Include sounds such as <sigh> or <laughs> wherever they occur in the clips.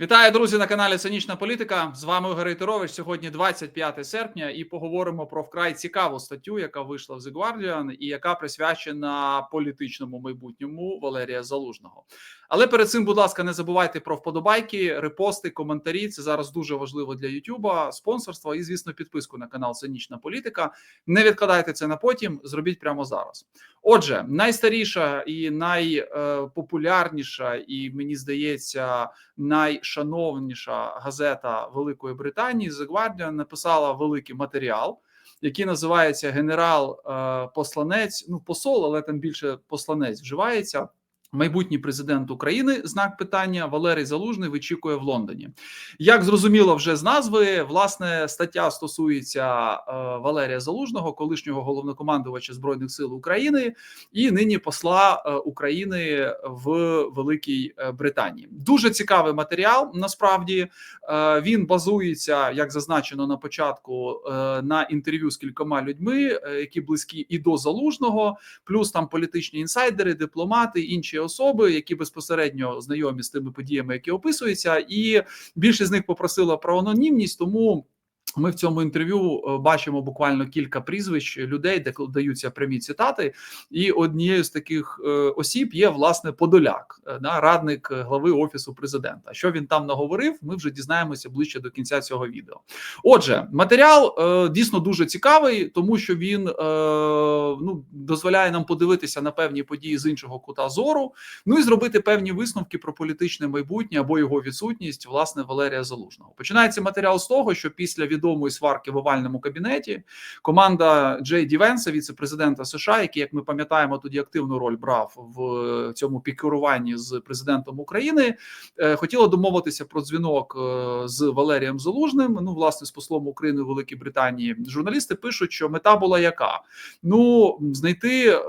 Вітаю, друзі, на каналі Цинічна Політика. З вами Ігор Рейтерович. Сьогодні 25 серпня, і поговоримо про вкрай цікаву статтю, яка вийшла в The Guardian і яка присвячена політичному майбутньому Валерія Залужного. Але перед цим, будь ласка, не забувайте про вподобайки, репости, коментарі. Це зараз дуже важливо для Ютуба, спонсорство і, звісно, підписку на канал Цинічна Політика. Не відкладайте це на потім, зробіть прямо зараз. Отже, найстаріша і найпопулярніша, і мені здається, найшановніша газета Великої Британії The Guardian написала великий матеріал. Який називається генерал-посланець, ну посол, але там більше посланець вживається. Майбутній президент України знак питання Валерій Залужний вичікує в Лондоні. Як зрозуміло, вже з назви власне стаття стосується е, Валерія Залужного, колишнього головнокомандувача збройних сил України, і нині посла е, України в Великій е, Британії. Дуже цікавий матеріал. Насправді він базується, як зазначено на початку, на інтерв'ю з кількома людьми, які близькі і до залужного, плюс там політичні інсайдери, дипломати, інші особи, які безпосередньо знайомі з тими подіями, які описуються, і більшість з них попросила про анонімність, тому. Ми в цьому інтерв'ю е, бачимо буквально кілька прізвищ людей, де даються прямі цитати, і однією з таких е, осіб є власне Подоляк, е, радник глави офісу президента. Що він там наговорив? Ми вже дізнаємося ближче до кінця цього відео. Отже, матеріал дійсно дуже цікавий, тому що він ну дозволяє нам подивитися на певні події з іншого кута зору, ну і зробити певні висновки про політичне майбутнє або його відсутність, власне, Валерія Залужного. Починається матеріал з того, що після відомої сварки в овальному кабінеті команда Джей Ді Венса, віце-президента США, який, як ми пам'ятаємо, тоді активну роль брав в цьому пікеруванні з президентом України, е, хотіла домовитися про дзвінок е, з Валерієм Залужним. Ну, власне, з послом України у Великій Британії. Журналісти пишуть, що мета була яка: ну знайти е,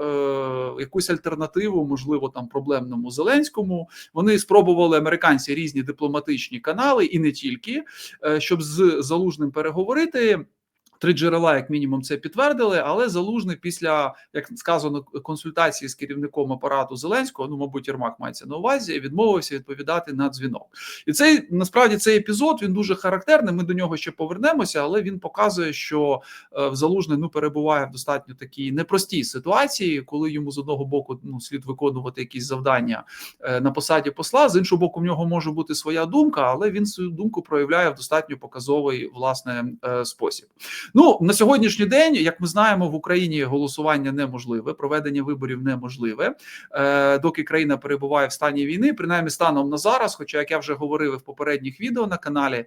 якусь альтернативу, можливо, там проблемному Зеленському. Вони спробували американці різні дипломатичні канали, і не тільки е, щоб з залужним переговорити. Три джерела, як мінімум, це підтвердили, але залужний після як сказано консультації з керівником апарату Зеленського, ну мабуть, Єрмак мається на увазі, відмовився відповідати на дзвінок. І цей насправді цей епізод він дуже характерний. Ми до нього ще повернемося, але він показує, що е, залужний ну перебуває в достатньо такій непростій ситуації, коли йому з одного боку ну слід виконувати якісь завдання е, на посаді посла. З іншого боку, в нього може бути своя думка, але він свою думку проявляє в достатньо показовий власне е, спосіб. Ну на сьогоднішній день, як ми знаємо, в Україні голосування неможливе, проведення виборів неможливе, е, доки країна перебуває в стані війни, принаймні станом на зараз. Хоча, як я вже говорив в попередніх відео на каналі,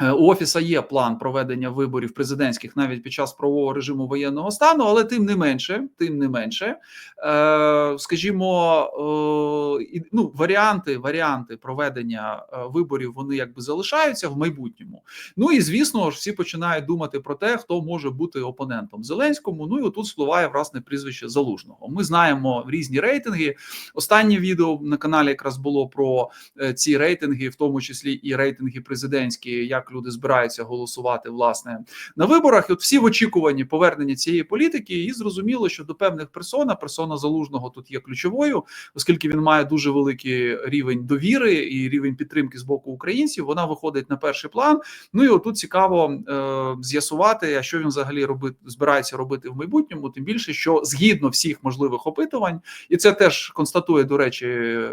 у офіса є план проведення виборів президентських навіть під час правового режиму воєнного стану, але тим не менше, тим не менше, е, скажімо, е, ну варіанти варіанти проведення виборів вони якби залишаються в майбутньому. Ну і звісно ж, всі починають думати про те, хто може бути опонентом Зеленському. Ну і отут спливає власне прізвище Залужного. Ми знаємо різні рейтинги. Останнє відео на каналі якраз було про ці рейтинги, в тому числі і рейтинги президентські. як люди збираються голосувати власне на виборах. І От всі в очікуванні повернення цієї політики, і зрозуміло, що до певних персон, персона залужного тут є ключовою, оскільки він має дуже великий рівень довіри і рівень підтримки з боку українців. Вона виходить на перший план. Ну і отут цікаво е, з'ясувати, а що він взагалі робить, збирається робити в майбутньому. Тим більше, що згідно всіх можливих опитувань, і це теж констатує до речі, е,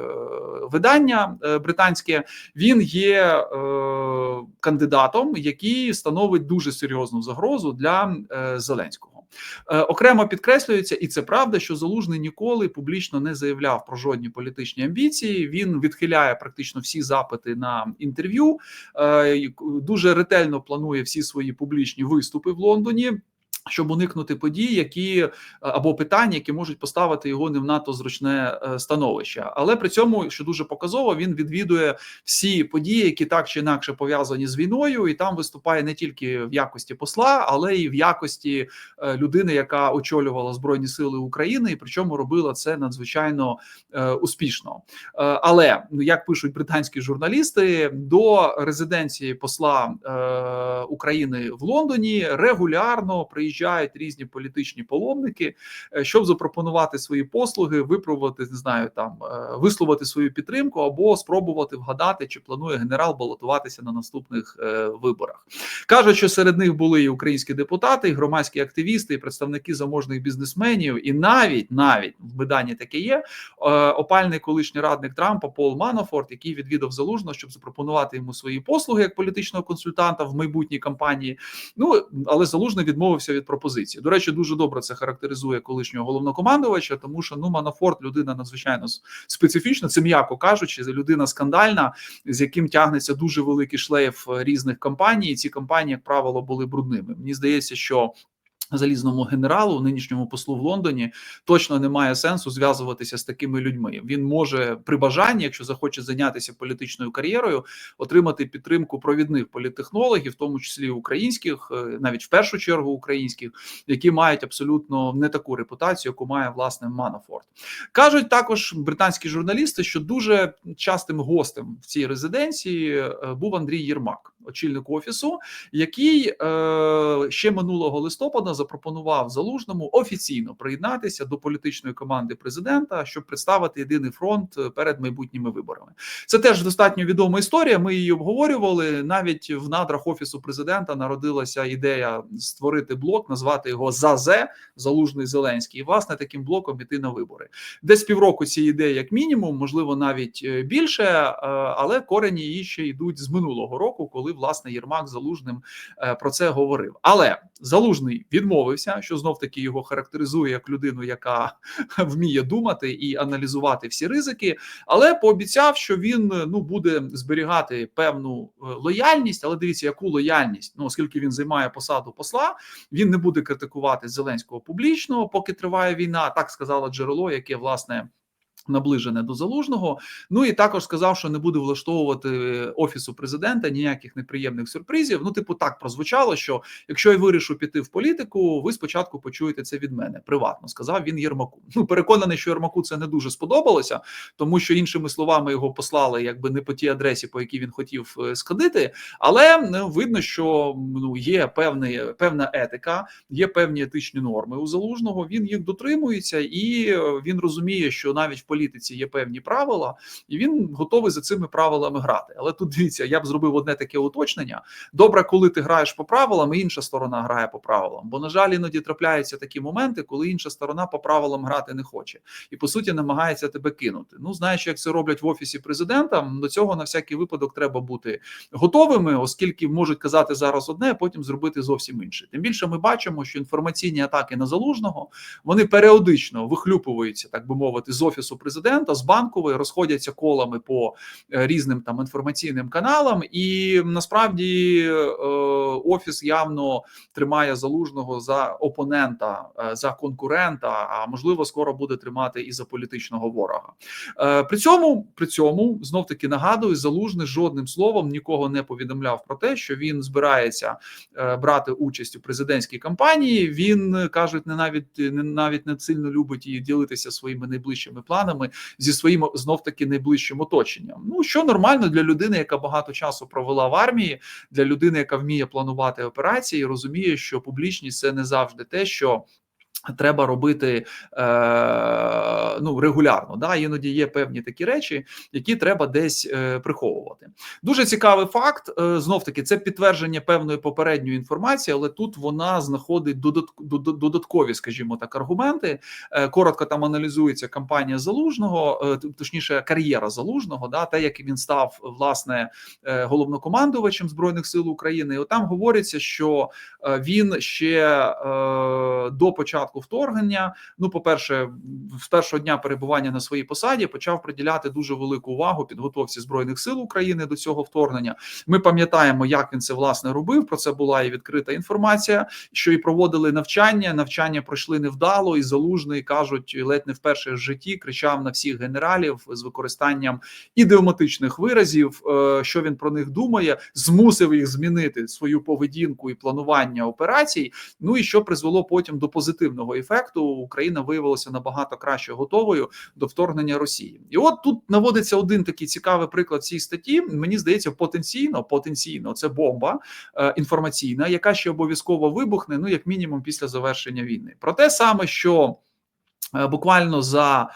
видання е, британське. Він є е, кандидатом кандидатом, який становить дуже серйозну загрозу для е, Зеленського. Е, окремо підкреслюється, і це правда, що залужний ніколи публічно не заявляв про жодні політичні амбіції. Він відхиляє практично всі запити на інтерв'ю, е, дуже ретельно планує всі свої публічні виступи в Лондоні. Щоб уникнути подій, які е, або питання, які можуть поставити його не в надто зручне е, становище, але при цьому, що дуже показово, він відвідує всі події, які так чи інакше пов'язані з війною, і там виступає не тільки в якості посла, але й в якості е, людини, яка очолювала збройні сили України, і причому робила це надзвичайно успішно. Але ну як пишуть британські журналісти, до резиденції посла України в Лондоні регулярно приїжджають приїжджають різні політичні паломники, е, щоб запропонувати свої послуги, випробувати, не знаю, там е, висловити свою підтримку або спробувати вгадати, чи планує генерал балотуватися на наступних е, виборах. Кажуть, що серед них були і українські депутати, і громадські активісти, і представники заможних бізнесменів, і навіть навіть в виданні таке є опальний колишній радник Трампа Пол Манафорт, який відвідав залужно, щоб запропонувати йому свої послуги як політичного консультанта в майбутній кампанії. Ну але залужний відмовився від пропозиції. До речі, дуже добре це характеризує колишнього головнокомандувача, тому що ну Манафорт людина надзвичайно специфічна. Це м'яко кажучи, людина скандальна, з яким тягнеться дуже великий шлейф різних кампаній. І ці кампанії, як правило, були брудними. Мені здається, що. Залізному генералу, нинішньому послу в Лондоні, точно немає сенсу зв'язуватися з такими людьми. Він може при бажанні, якщо захоче зайнятися політичною кар'єрою, отримати підтримку провідних політтехнологів, в тому числі українських, е, навіть в першу чергу українських, які мають абсолютно не таку репутацію, яку має власне Манафорт. кажуть також британські журналісти, що дуже частим гостем в цій резиденції е, був Андрій Єрмак, очільник офісу, який е, ще минулого листопада запропонував залужному офіційно приєднатися до політичної команди президента, щоб представити єдиний фронт е, перед майбутніми виборами. Це теж достатньо відома історія. Ми її обговорювали. Навіть в надрах офісу президента народилася ідея створити блок, назвати його ЗАЗЕ Залужний Зеленський, і власне таким блоком іти на вибори. Десь півроку ці ідеї, як мінімум, можливо, навіть е, більше, е, але корені її ще йдуть з минулого року, коли власне Єрмак залужним про це говорив. Але залужний відмовився, що знов таки його характеризує як людину, яка <laughs> вміє думати і аналізувати всі ризики, але пообіцяв, що він ну буде зберігати певну е, лояльність. Але дивіться, яку лояльність, ну оскільки він займає посаду посла, він не буде критикувати Зеленського публічно, поки триває війна. Так сказала джерело, яке власне. Наближене до залужного, ну і також сказав, що не буде влаштовувати офісу президента ніяких неприємних сюрпризів. Ну, типу, так прозвучало, що якщо я вирішу піти в політику, ви спочатку почуєте це від мене приватно. Сказав він Єрмаку. Ну переконаний, що Єрмаку це не дуже сподобалося, тому що іншими словами його послали, якби не по тій адресі, по якій він хотів е, сходити. Але ну, видно, що ну є певний певна етика, є певні етичні норми у залужного. Він їх дотримується, і е, він розуміє, що навіть в політиці є певні правила, і він готовий за цими правилами грати. Але тут дивіться, я б зробив одне таке уточнення. Добре, коли ти граєш по правилам, і інша сторона грає по правилам. Бо, на жаль, іноді трапляються такі моменти, коли інша сторона по правилам грати не хоче і по суті намагається тебе кинути. Ну, знаєш, як це роблять в офісі президента. До цього на всякий випадок треба бути готовими, оскільки можуть казати зараз одне, а потім зробити зовсім інше. Тим більше ми бачимо, що інформаційні атаки на залужного вони періодично вихлюпуються, так би мовити, з офісу президента з банкової розходяться колами по е, різним там інформаційним каналам, і насправді е, офіс явно тримає залужного за опонента, е, за конкурента. А можливо, скоро буде тримати і за політичного ворога. При цьому при цьому знов таки нагадую, залужний жодним словом нікого не повідомляв про те, що він збирається брати участь у президентській кампанії. Він кажуть, не навіть не навіть не сильно любить і ділитися своїми найближчими планами планами зі своїм знов таки найближчим оточенням. Ну що нормально для людини, яка багато часу провела в армії, для людини, яка вміє планувати операції, розуміє, що публічність це не завжди те, що Треба робити е, ну регулярно. Да, іноді є певні такі речі, які треба десь е, приховувати. Дуже цікавий факт. Е, знов таки, це підтвердження певної попередньої інформації, але тут вона знаходить додаткові, скажімо так, аргументи. Е, коротко там аналізується кампанія залужного, е, точніше, кар'єра залужного, да, те, як він став власне е, головнокомандувачем збройних сил України. І Там говориться, що е, він ще е, до початку початку вторгнення. Ну, по перше, з першого дня перебування на своїй посаді почав приділяти дуже велику увагу підготовці збройних сил України до цього вторгнення. Ми пам'ятаємо, як він це власне робив. Про це була і відкрита інформація, що і проводили навчання. Навчання пройшли невдало, і залужний кажуть, ледь не вперше в житті кричав на всіх генералів з використанням ідеоматичних виразів, е, що він про них думає, змусив їх змінити свою поведінку і планування операцій. Ну і що призвело потім до позитивного побічного ефекту Україна виявилася набагато краще готовою до вторгнення Росії. І от тут наводиться один такий цікавий приклад цій статті. Мені здається, потенційно потенційно це бомба е, інформаційна, яка ще обов'язково вибухне. Ну як мінімум після завершення війни. Про те саме, що. Е, буквально за е,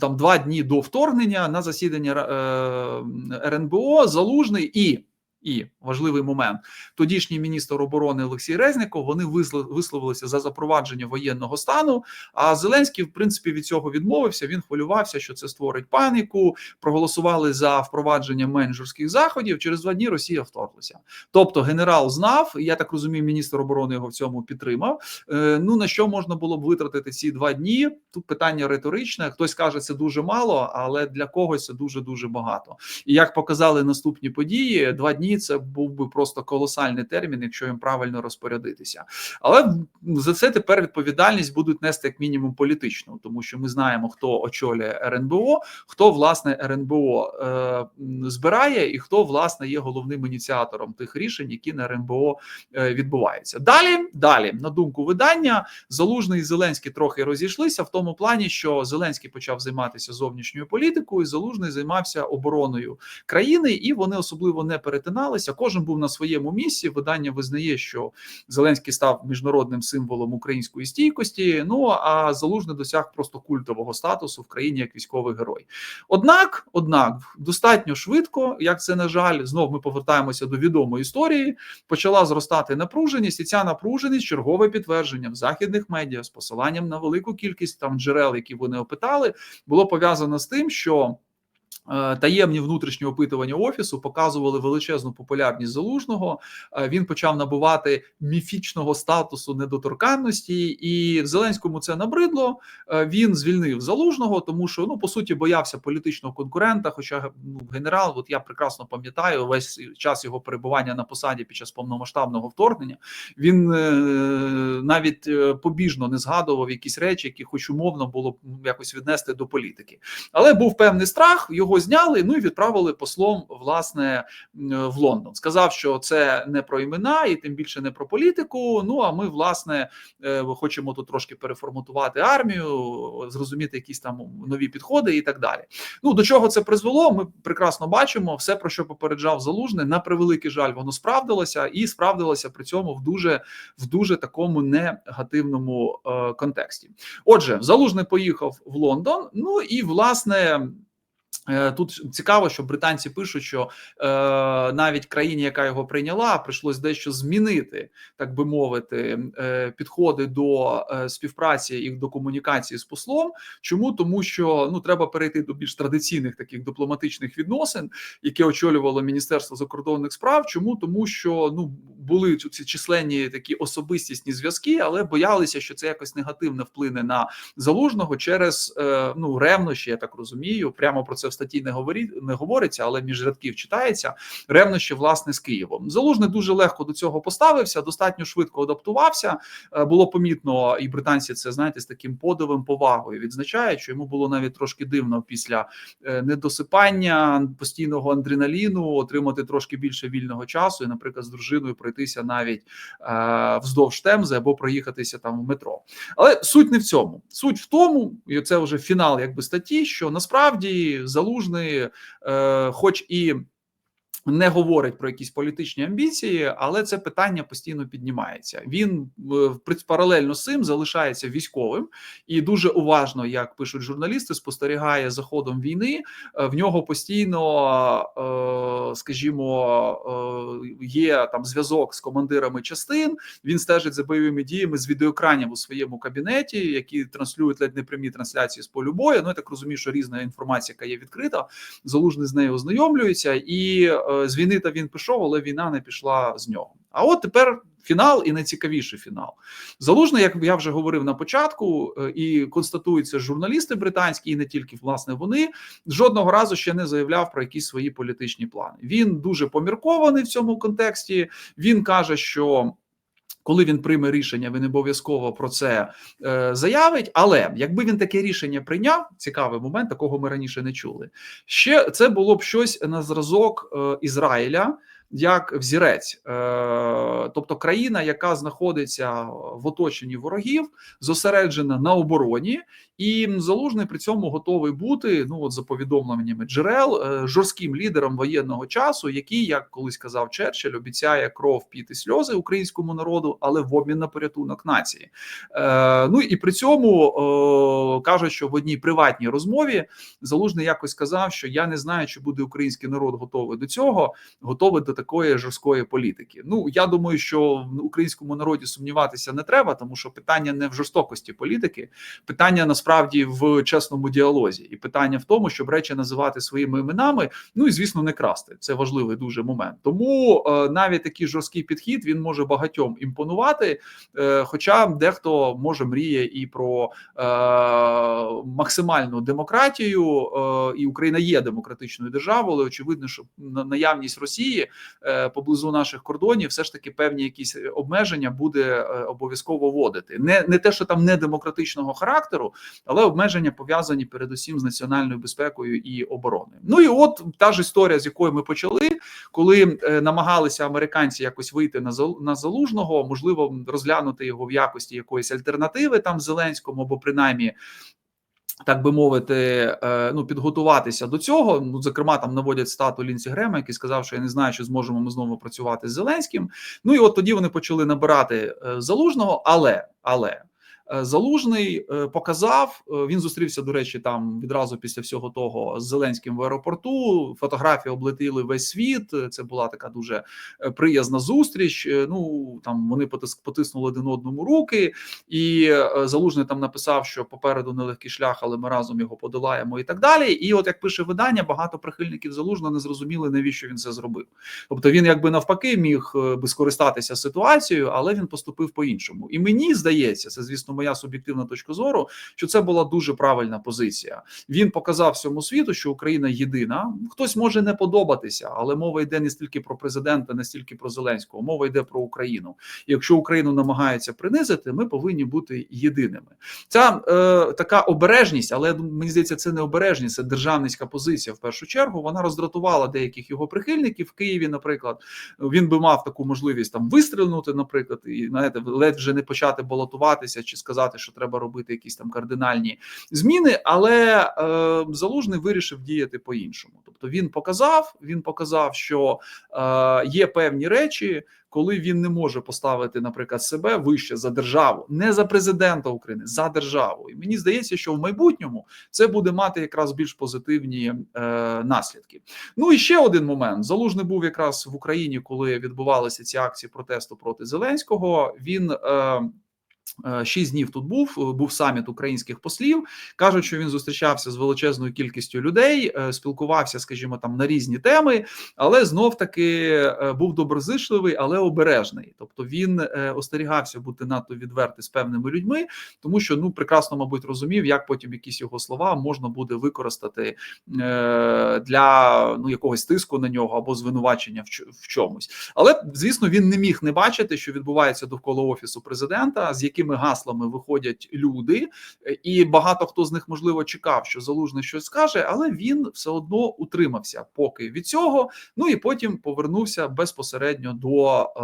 там два дні до вторгнення на засідання е, РНБО залужний і і важливий момент тодішній міністр оборони Олексій Резніков вони висловилися за запровадження воєнного стану. А Зеленський, в принципі, від цього відмовився. Він хвилювався, що це створить паніку. Проголосували за впровадження менш заходів. Через два дні Росія вторглася. Тобто, генерал знав, я так розумію, міністр оборони його в цьому підтримав. Е, ну на що можна було б витратити ці два дні? Тут питання риторичне. Хтось каже, це дуже мало, але для когось це дуже дуже багато. І як показали наступні події, два дні це був би просто колосальний термін, якщо їм правильно розпорядитися. Але за це тепер відповідальність будуть нести як мінімум політичну, тому що ми знаємо, хто очолює РНБО, хто власне РНБО е, збирає, і хто власне є головним ініціатором тих рішень, які на РНБО е, відбуваються. Далі, далі, на думку видання, Залужний і Зеленський трохи розійшлися в тому плані, що Зеленський почав займатися зовнішньою політикою, Залужний займався обороною країни, і вони особливо не перетинали об'єдналися. Кожен був на своєму місці. Видання визнає, що Зеленський став міжнародним символом української стійкості. Ну а залужний досяг просто культового статусу в країні як військовий герой. Однак, однак, достатньо швидко, як це на жаль, знов ми повертаємося до відомої історії. Почала зростати напруженість, і ця напруженість чергове підтвердження в західних медіа з посиланням на велику кількість там джерел, які вони опитали, було пов'язано з тим, що. Е, таємні внутрішні опитування офісу показували величезну популярність залужного. Е, він почав набувати міфічного статусу недоторканності, і в Зеленському це набридло. Е, він звільнив залужного, тому що ну по суті боявся політичного конкурента. Хоча ну, генерал, от я прекрасно пам'ятаю, весь час його перебування на посаді під час повномасштабного вторгнення. Він навіть побіжно не згадував якісь речі, які, хоч умовно, було якось віднести до політики, але був певний страх його зняли. Ну і відправили послом власне в Лондон. Сказав, що це не про імена, і тим більше не про політику. Ну а ми, власне, е, хочемо тут трошки переформатувати армію, зрозуміти якісь там нові підходи і так далі. Ну до чого це призвело? Ми прекрасно бачимо все, про що попереджав залужний. На превеликий жаль, воно справдилося і справдилося при цьому в дуже в дуже такому негативному е, контексті. Отже, залужний поїхав в Лондон. Ну і власне. Е, тут цікаво, що британці пишуть, що е, навіть країні, яка його прийняла, прийшлось дещо змінити, так би мовити, е, підходи до е, співпраці і до комунікації з послом. Чому тому, що ну треба перейти до більш традиційних таких дипломатичних відносин, які очолювало Міністерство закордонних справ. Чому тому, що ну були ці численні такі особистісні зв'язки, але боялися, що це якось негативно вплине на залужного через е, ну ревнощі, я так розумію. Прямо про це статті не говорі, не говориться, але між рядків читається ревнощі власне з Києвом. Залужний дуже легко до цього поставився, достатньо швидко адаптувався. Е, було помітно, і британці це знаєте з таким подивом повагою відзначають, що йому було навіть трошки дивно після е, недосипання постійного адреналіну отримати трошки більше вільного часу, і, наприклад, з дружиною пройтися навіть е, вздовж темзи або проїхатися там в метро. Але суть не в цьому. Суть в тому, і це вже фінал, якби статті, що насправді залужний, е, хоч і не говорить про якісь політичні амбіції, але це питання постійно піднімається. Він е, паралельно з цим залишається військовим і дуже уважно, як пишуть журналісти, спостерігає за ходом війни. Е, в нього постійно, е, скажімо, є там зв'язок з командирами частин. Він стежить за бойовими діями з відеоекранів у своєму кабінеті, які транслюють ледь не прямі трансляції з полю бою. Ну я так розумію, що різна інформація, яка є відкрита, залужний з нею ознайомлюється і. Е, з війни та він пішов, але війна не пішла з нього. А от тепер фінал і найцікавіший фінал. Залужний, як я вже говорив на початку, е, і констатуються журналісти британські, і не тільки власне вони жодного разу ще не заявляв про якісь свої політичні плани. Він дуже поміркований в цьому контексті. Він каже, що. Коли він прийме рішення, він обов'язково про це е, заявить. Але якби він таке рішення прийняв, цікавий момент, такого ми раніше не чули. Ще це було б щось на зразок е, Ізраїля. як взірець, Е, тобто країна, яка знаходиться в оточенні ворогів, зосереджена на обороні, і залужний при цьому готовий бути. Ну от за повідомленнями джерел е, жорстким лідером воєнного часу, який, як колись казав Черчилль, обіцяє кров піти сльози українському народу, але в обмін на порятунок нації. Е, Ну і при цьому е, кажуть, що в одній приватній розмові залужний якось сказав, що я не знаю, чи буде український народ готовий до цього, готовий до такої жорсткої політики. Ну я думаю, що в українському народі сумніватися не треба, тому що питання не в жорстокості політики, питання насправді в чесному діалозі, і питання в тому, щоб речі називати своїми іменами. Ну і звісно, не красти. Це важливий дуже момент. Тому е, навіть такий жорсткий підхід він може багатьом імпонувати. Е, хоча дехто може мріє і про е, максимальну демократію, і Україна є демократичною державою, але очевидно, що на- наявність Росії поблизу наших кордонів все ж таки певні якісь обмеження буде обов'язково вводити. Не, не те, що там не демократичного характеру, але обмеження пов'язані передусім з національною безпекою і обороною. Ну і от та ж історія, з якої ми почали, коли е, намагалися американці якось вийти на Зал- на залужного, можливо, розглянути його в якості якоїсь альтернативи там Зеленському, або принаймні. Так би мовити, е, ну підготуватися до цього. Ну, зокрема, там наводять стату Лінсі Грема, який сказав, що я не знаю, чи зможемо ми знову працювати з Зеленським. Ну і от тоді вони почали набирати е, залужного, але але. Е, Залужний е, показав. е, Він зустрівся, до речі, там відразу після всього того з Зеленським в аеропорту. Фотографії облетіли весь світ. Це була така дуже приязна зустріч. Ну там вони потис- потиснули один одному руки, і залужний там написав, що попереду нелегкий шлях, але ми разом його подолаємо, і так далі. І от як пише видання, багато прихильників залужного не зрозуміли, навіщо він це зробив. Тобто він, якби навпаки, міг би скористатися ситуацією, але він поступив по-іншому. І мені здається, це звісно моя суб'єктивна точка зору, що це була дуже правильна позиція. Він показав всьому світу, що Україна єдина. Хтось може не подобатися, але мова йде не стільки про президента, не стільки про Зеленського. Мова йде про Україну. Якщо Україну намагаються принизити, ми повинні бути єдиними. Ця е, така обережність, але мені здається, це не обережність, це державницька позиція. В першу чергу вона роздратувала деяких його прихильників в Києві. Наприклад, він би мав таку можливість там вистрілнути, наприклад, і знаєте, ледь вже не почати балотуватися чи сказати, що треба робити якісь там кардинальні зміни. Але е, залужний вирішив діяти по-іншому. Тобто він показав, він показав, що е, є певні речі, коли він не може поставити, наприклад, себе вище за державу, не за президента України, за державу. І мені здається, що в майбутньому це буде мати якраз більш позитивні е, наслідки. Ну і ще один момент: залужний був якраз в Україні, коли відбувалися ці акції протесту проти Зеленського. Він Е, Шість днів тут був. е, Був саміт українських послів. кажуть, що він зустрічався з величезною кількістю людей, е, спілкувався, скажімо, там на різні теми, але знов таки е, був доброзичливий, але обережний. Тобто він е, остерігався бути надто відвертий з певними людьми, тому що ну прекрасно, мабуть, розумів, як потім якісь його слова можна буде використати е, для ну якогось тиску на нього або звинувачення в чомусь. Але звісно, він не міг не бачити, що відбувається довкола офісу президента, з якими гаслами виходять люди, і багато хто з них можливо чекав, що залужний щось скаже, але він все одно утримався поки від цього. Ну і потім повернувся безпосередньо до е,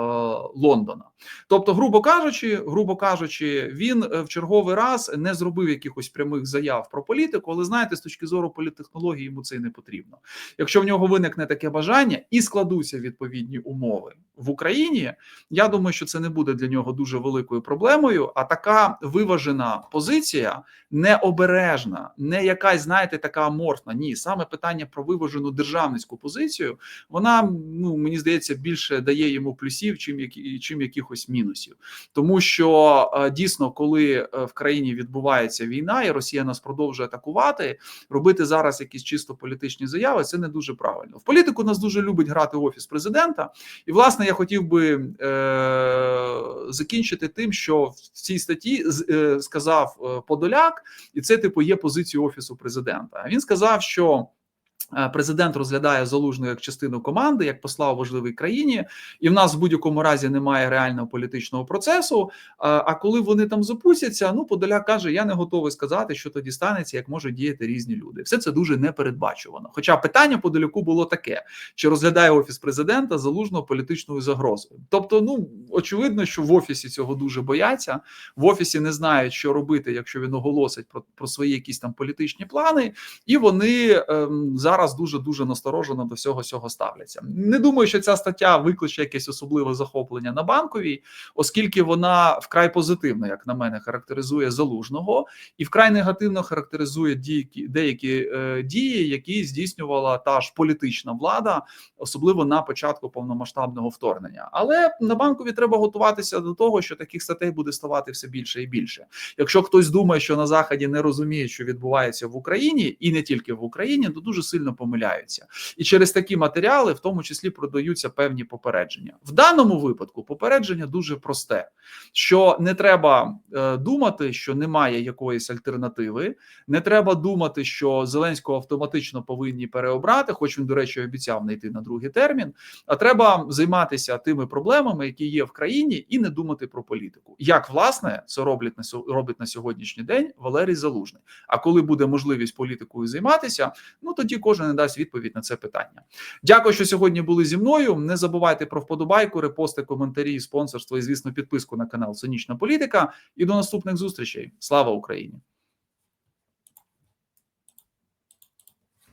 Лондона. Тобто, грубо кажучи, грубо кажучи, він е, в черговий раз не зробив якихось прямих заяв про політику, але знаєте, з точки зору політтехнології йому це й не потрібно. Якщо в нього виникне таке бажання і складуться відповідні умови в Україні, я думаю, що це не буде для нього дуже великою проблемою. А така виважена позиція, необережна, не якась, знаєте, така аморфна. Ні, саме питання про виважену державницьку позицію, вона ну мені здається більше дає йому плюсів, чим які чим якихось мінусів. Тому що е, дійсно, коли е, в країні відбувається війна, і Росія нас продовжує атакувати, робити зараз якісь чисто політичні заяви, це не дуже правильно. В політику нас дуже любить грати офіс президента, і власне я хотів би е, закінчити тим, що в цій статті е, сказав е, Подоляк, і це типу є позицією офісу президента. Він сказав, що. Е, Президент розглядає залужну як частину команди, як посла у важливій країні, і в нас в будь-якому разі немає реального політичного процесу. А а коли вони там запустяться, ну Подоляк каже: Я не готовий сказати, що тоді станеться, як можуть діяти різні люди. Все це дуже непередбачувано. Хоча питання Подоляку було таке: чи розглядає офіс президента залужного політичною загрозою? Тобто, ну очевидно, що в офісі цього дуже бояться. В офісі не знають, що робити, якщо він оголосить про, про свої якісь там політичні плани, і вони ем, зараз дуже дуже насторожено до всього цього ставляться. Не думаю, що ця стаття викличе якесь особливе захоплення на банковій, оскільки вона вкрай позитивно, як на мене, характеризує залужного і вкрай негативно характеризує деякі, деякі е, дії, які здійснювала та ж політична влада, особливо на початку повномасштабного вторгнення. Але на банкові треба готуватися до того, що таких статей буде ставати все більше і більше. Якщо хтось думає, що на заході не розуміє, що відбувається в Україні, і не тільки в Україні, то дуже сильно помиляються. І через такі матеріали, в тому числі, продаються певні попередження. В даному випадку попередження дуже просте: що не треба е, думати, що немає якоїсь альтернативи, не треба думати, що Зеленського автоматично повинні переобрати, хоч він, до речі, обіцяв не йти на другий термін. А треба займатися тими проблемами, які є в країні, і не думати про політику. Як власне це роблять на робить на сьогоднішній день Валерій Залужний. А коли буде можливість політикою займатися, ну тоді кожен не дасть відповідь на це питання. Дякую, що сьогодні були зі мною. Не забувайте про вподобайку, репости, коментарі, спонсорство і, звісно, підписку на канал Сонячна Політика. І до наступних зустрічей. Слава Україні!